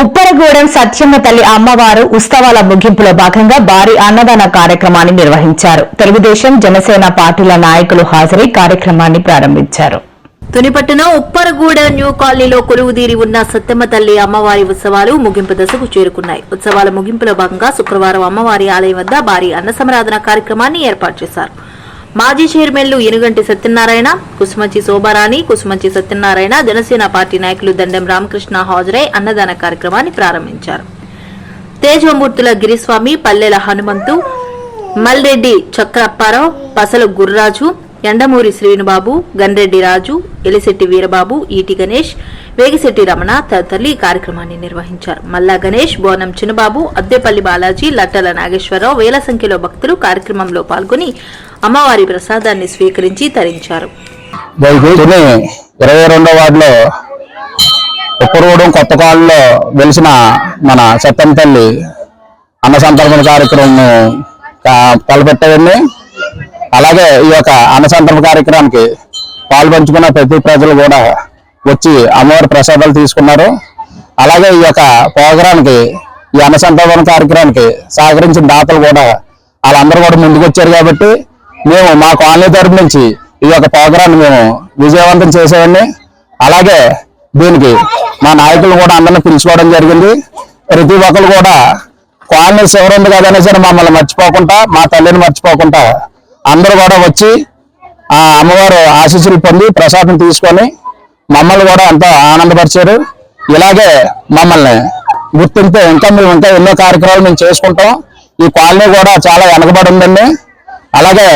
ఉప్పరగూడెం సత్యమ్మ తల్లి అమ్మవారు ఉత్సవాల ముగింపులో భాగంగా భారీ అన్నదాన కార్యక్రమాన్ని నిర్వహించారు. తెలుగుదేశం జనసేన పార్టీల నాయకులు హాజరై కార్యక్రమాన్ని ప్రారంభించారు. తునిపట్టున ఉప్పరగూడ న్యూ కాలనీలో కొలువుదీరి ఉన్న సత్తెమ్మ తల్లి అమ్మవారి ఉత్సవాలు ముగింపు దశకు చేరుకున్నాయి. ఉత్సవాల ముగింపులో భాగంగా శుక్రవారం అమ్మవారి ఆలయం వద్ద భారీ అన్న సమరాధన కార్యక్రమాన్ని ఏర్పాటు చేశారు. మాజీ చైర్మన్లు ఎనుగంటి సత్యనారాయణ కుసుమంచి శోభారాణి కుసుమంచి సత్యనారాయణ జనసేన పార్టీ నాయకులు దండెం రామకృష్ణ హాజరై అన్నదాన కార్యక్రమాన్ని ప్రారంభించారు. తేజమూర్తుల గిరిస్వామి పల్లెల హనుమంతు మల్రెడ్డి చక్రప్పారావు పసలు గుర్రాజు ఎండమూరి శ్రీనుబాబు గన్రెడ్డి రాజు ఎలిశెట్టి వీరబాబు ఈటి గణేష్ వేగిశెట్టి రమణ తదితరులు ఈ కార్యక్రమాన్ని నిర్వహించారు. మల్లా గణేష్ బోనం చిన్నబాబు అద్దెపల్లి బాలాజీ లట్టల నాగేశ్వరరావు వేల సంఖ్యలో భక్తులు కార్యక్రమంలో పాల్గొని అమ్మవారి ప్రసాదాన్ని స్వీకరించి తరించారు. ఇరవై రెండో వార్డులో ఉప్పరగూడెం కొత్త కాలంలో వెలిసిన మన సత్యం తల్లి అన్న సంతర్పణ కార్యక్రమం తలపెట్టవన్నీ అలాగే ఈ యొక్క అన్న కార్యక్రమానికి పాల్పంచుకున్న ప్రతి ప్రజలు కూడా వచ్చి అమ్మవారి ప్రసాదాలు తీసుకున్నారు. అలాగే ఈ యొక్క ప్రోగ్రాంకి ఈ అన్న కార్యక్రమానికి సహకరించిన దాతలు కూడా వాళ్ళందరూ కూడా ముందుకు వచ్చారు కాబట్టి మేము మా కాలనీ తరపు నుంచి ఈ యొక్క ప్రోగ్రాన్ని మేము విజయవంతం చేసేవాడిని. అలాగే దీనికి మా నాయకులు కూడా అందరిని పిలుచుకోవడం జరిగింది. ప్రతి ఒక్కరు కూడా కాలనీ శివరం ఉంది కదనే సరే మమ్మల్ని మర్చిపోకుండా మా తల్లిని మర్చిపోకుండా అందరూ కూడా వచ్చి ఆ అమ్మవారు ఆశీస్సులు పొంది ప్రసాదం తీసుకొని మమ్మల్ని కూడా ఎంతో ఆనందపరిచారు. ఇలాగే మమ్మల్ని గుర్తింపు ఇంకా మేము ఇంకా ఎన్నో కార్యక్రమాలు మేము చేసుకుంటాం. ఈ కాలనీ కూడా చాలా వెనకబడి ఉందండి. అలాగే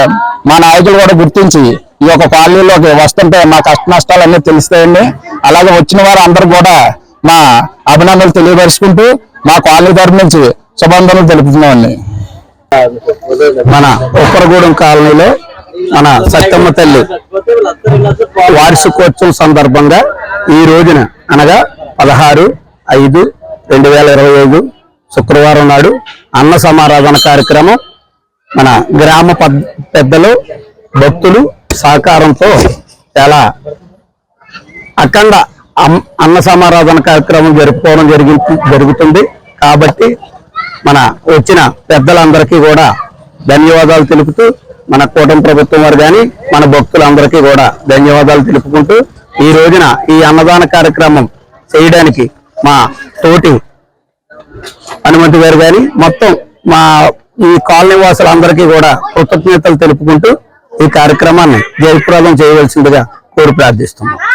మా నాయకులు కూడా గుర్తించి ఈ యొక్క కాలనీలోకి వస్తుంటే మా కష్ట నష్టాలు తెలుస్తాయండి. అలాగే వచ్చిన వారు అందరూ కూడా మా అభినందనలు తెలియపరుచుకుంటూ మా కాలనీ తరపు నుంచి శుభాందనలు తెలుపుతున్నామండి. మన ఉప్పరగూడెం కాలనీలో మన సత్యమ్మ తల్లి వార్షికోత్సవం సందర్భంగా ఈ రోజున అనగా పదహారు ఐదు రెండు వేల ఇరవై ఐదు శుక్రవారం నాడు అన్న సమారాధన కార్యక్రమం మన గ్రామ పద్- పెద్దలు భక్తులు సహకారంతో చాలా అఖండ అన్న సమారాధన కార్యక్రమం జరుపుకోవడం జరిగి జరుగుతుంది. కాబట్టి మన వచ్చిన పెద్దలందరికీ కూడా ధన్యవాదాలు తెలుపుతూ మన కూటమి ప్రభుత్వం వారు కానీ మన భక్తులందరికీ కూడా ధన్యవాదాలు తెలుపుకుంటూ ఈ రోజున ఈ అన్నదాన కార్యక్రమం చేయడానికి మా తోటి హనుమంతు గారు కానీ మొత్తం మా ఈ కాలనీ వాసులందరికీ కూడా కృతజ్ఞతలు తెలుపుకుంటూ ఈ కార్యక్రమాన్ని జయప్రదం చేయవలసిందిగా కోరి ప్రార్థిస్తున్నాం.